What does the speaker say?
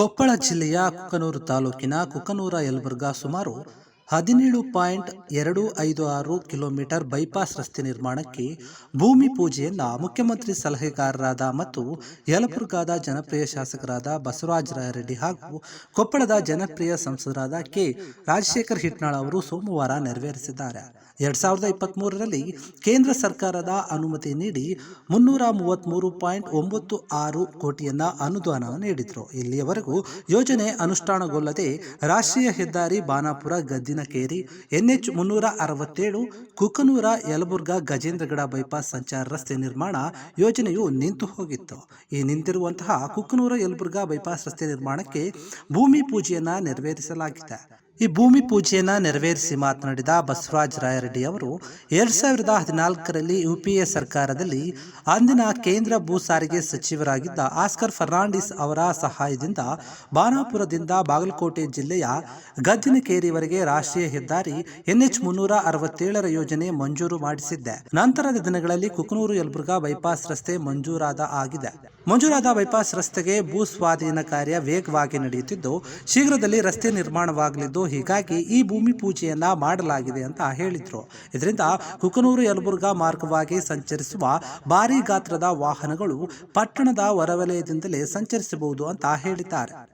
ಕೊಪ್ಪಳ ಜಿಲ್ಲೆಯ ಕುಕನೂರು ತಾಲೂಕಿನ ಕುಕನೂರ ಯಲಬುರ್ಗಾ ಸುಮಾರು ಹದಿನೇಳು ಪಾಯಿಂಟ್ ಎರಡು ಐದು ಆರು ಕಿಲೋಮೀಟರ್ ಬೈಪಾಸ್ ರಸ್ತೆ ನಿರ್ಮಾಣಕ್ಕೆ ಭೂಮಿ ಪೂಜೆಯನ್ನ ಮುಖ್ಯಮಂತ್ರಿ ಸಲಹೆಗಾರರಾದ ಮತ್ತು ಯಲಬುರ್ಗಾದ ಜನಪ್ರಿಯ ಶಾಸಕರಾದ ಬಸವರಾಜ ರಾಯರೆಡ್ಡಿ ಹಾಗೂ ಕೊಪ್ಪಳದ ಜನಪ್ರಿಯ ಸಂಸದರಾದ ಕೆ. ರಾಜಶೇಖರ್ ಹಿಟ್ನಾಳ್ ಅವರು ಸೋಮವಾರ ನೆರವೇರಿಸಿದ್ದಾರೆ. ಎರಡ್ ಸಾವಿರದ ಇಪ್ಪತ್ತ್ ಮೂರರಲ್ಲಿ ಕೇಂದ್ರ ಸರ್ಕಾರದ ಅನುಮತಿ ನೀಡಿ ಮುನ್ನೂರ ಮೂವತ್ತ್ಮೂರು ಪಾಯಿಂಟ್ ಒಂಬತ್ತು ಆರು ಕೋಟಿಯನ್ನ ಅನುದಾನ ನೀಡಿದರು. ಇಲ್ಲಿಯವರೆಗೂ ಯೋಜನೆ ಅನುಷ್ಠಾನಗೊಳ್ಳದೆ ರಾಷ್ಟ್ರೀಯ ಹೆದ್ದಾರಿ ಬಾನಾಪುರ ಗದ್ದಿನಕೇರಿ ಎನ್ಎಚ್ ಮುನ್ನೂರ ಅರವತ್ತೇಳು ಕುಕನೂರ ಯಲಬುರ್ಗಾ ಗಜೇಂದ್ರಗಡ ಬೈಪಾಸ್ ಸಂಚಾರ ರಸ್ತೆ ನಿರ್ಮಾಣ ಯೋಜನೆಯು ನಿಂತು ಹೋಗಿತ್ತು. ಈ ನಿಂತಿರುವಂತಹ ಕುಕನೂರ ಯಲಬುರ್ಗಾ ಬೈಪಾಸ್ ರಸ್ತೆ ನಿರ್ಮಾಣಕ್ಕೆ ಭೂಮಿ ಪೂಜೆಯನ್ನ ನೆರವೇರಿಸಲಾಗಿದೆ. ಈ ಭೂಮಿ ಪೂಜೆಯನ್ನು ನೆರವೇರಿಸಿ ಮಾತನಾಡಿದ ಬಸವರಾಜ ರಾಯರೆಡ್ಡಿ ಅವರು, ಎರಡು ಸಾವಿರದ ಹದಿನಾಲ್ಕರಲ್ಲಿ ಯುಪಿಎ ಸರ್ಕಾರದಲ್ಲಿ ಅಂದಿನ ಕೇಂದ್ರ ಭೂ ಸಾರಿಗೆ ಸಚಿವರಾಗಿದ್ದ ಆಸ್ಕರ್ ಫರ್ನಾಂಡಿಸ್ ಅವರ ಸಹಾಯದಿಂದ ಬಾನಾಪುರದಿಂದ ಬಾಗಲಕೋಟೆ ಜಿಲ್ಲೆಯ ಗದ್ದಿನಕೇರಿವರೆಗೆ ರಾಷ್ಟ್ರೀಯ ಹೆದ್ದಾರಿ ಎನ್ಎಚ್ ಮುನ್ನೂರ ಅರವತ್ತೇಳರ ಯೋಜನೆ ಮಂಜೂರು ಮಾಡಿಸಿದ್ದೆ. ನಂತರದ ದಿನಗಳಲ್ಲಿ ಕುಕನೂರು, ಯಲಬುರ್ಗಾ ಬೈಪಾಸ್ ರಸ್ತೆ ಮಂಜೂರಾದ ಆಗಿದೆ. ಮಂಜೂರಾದ ಬೈಪಾಸ್ ರಸ್ತೆಗೆ ಭೂ ಸ್ವಾಧೀನ ಕಾರ್ಯ ವೇಗವಾಗಿ ನಡೆಯುತ್ತಿದ್ದು, ಶೀಘ್ರದಲ್ಲಿ ರಸ್ತೆ ನಿರ್ಮಾಣವಾಗಲಿದ್ದು ಹೀಗಾಗಿ ಈ ಭೂಮಿ ಪೂಜೆಯನ್ನ ಮಾಡಲಾಗಿದೆ ಅಂತ ಹೇಳಿದ್ರು. ಇದರಿಂದ ಕುಕನೂರು, ಯಲಬುರ್ಗಾ ಮಾರ್ಗವಾಗಿ ಸಂಚರಿಸುವ ಭಾರಿ ಗಾತ್ರದ ವಾಹನಗಳು ಪಟ್ಟಣದ ಹೊರವಲಯದಿಂದಲೇ ಸಂಚರಿಸಬಹುದು ಅಂತ ಹೇಳಿದ್ದಾರೆ.